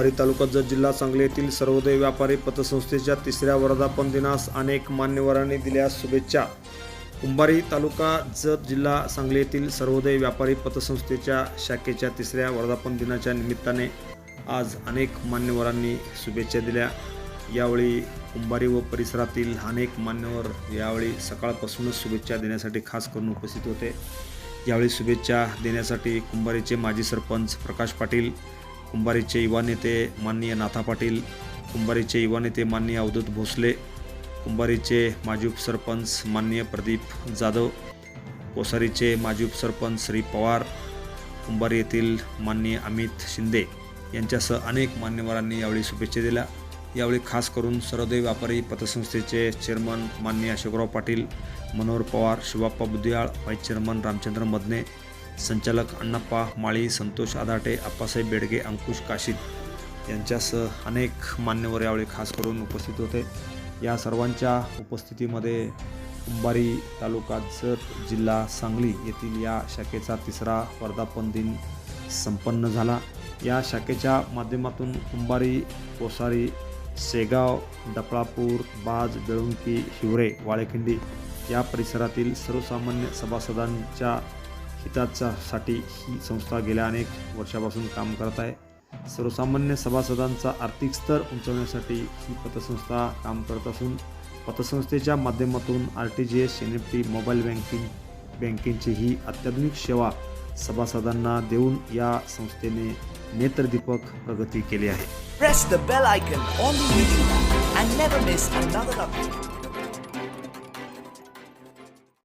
कुंभारी तालुका जत जिल्हा सांगली येथील सर्वोदय व्यापारी पतसंस्थेच्या तिसऱ्या वर्धापन दिनास अनेक मान्यवरांनी दिल्या शुभेच्छा. कुंभारी तालुका जत जिल्हा सांगली येथील सर्वोदय व्यापारी पतसंस्थेच्या शाखेच्या तिसऱ्या वर्धापन दिनाच्या निमित्ताने आज अनेक मान्यवरांनी शुभेच्छा दिल्या. यावेळी कुंभारी व परिसरातील अनेक मान्यवर यावेळी सकाळपासूनच शुभेच्छा देण्यासाठी खास करून उपस्थित होते. यावेळी शुभेच्छा देण्यासाठी कुंभारीचे माजी सरपंच प्रकाश पाटील कुंभारीचे युवा नेते माननीय नाथा पाटील कुंभारीचे युवा नेते माननीय अवधूत भोसले कुंभारीचे माजी उपसरपंच माननीय प्रदीप जाधव कोसारीचे माजी उपसरपंच श्री पवार कुंभारी येथील माननीय अमित शिंदे यांच्यासह अनेक मान्यवरांनी यावेळी शुभेच्छा दिल्या. यावेळी खास करून सर्वोदय व्यापारी पतसंस्थेचे चेअरमन माननीय अशोकराव पाटील मनोहर पवार शिवाप्पा बुद्धियाळ व्हाईस चेअरमन रामचंद्र मदने संचालक अण्णाप्पा माळी संतोष आदाटे आप्पासाहेब बेडगे अंकुश काशीद यांच्यासह अनेक मान्यवर यावेळी खास करून उपस्थित होते. या सर्वांच्या उपस्थितीमध्ये कुंभारी तालुका जत जिल्हा सांगली येथील या शाखेचा तिसरा वर्धापन दिन संपन्न झाला. या शाखेच्या माध्यमातून कुंभारी कोसारी शेगाव डपळापूर बाज बेळुंकी हिवरे वाळेखिंडी या परिसरातील सर्वसामान्य सभासदांच्या हिताच्यासाठी ही संस्था गेल्या अनेक वर्षापासून काम करत आहे. सर्वसामान्य सभासदांचा आर्थिक स्तर उंचवण्यासाठी ही पतसंस्था काम करत असून पतसंस्थेच्या माध्यमातून R T G S N F T mobile banking बँकिंगची ही अत्याधुनिक सेवा सभासदांना देऊन या संस्थेने नेत्रदीपक प्रगती केली आहे.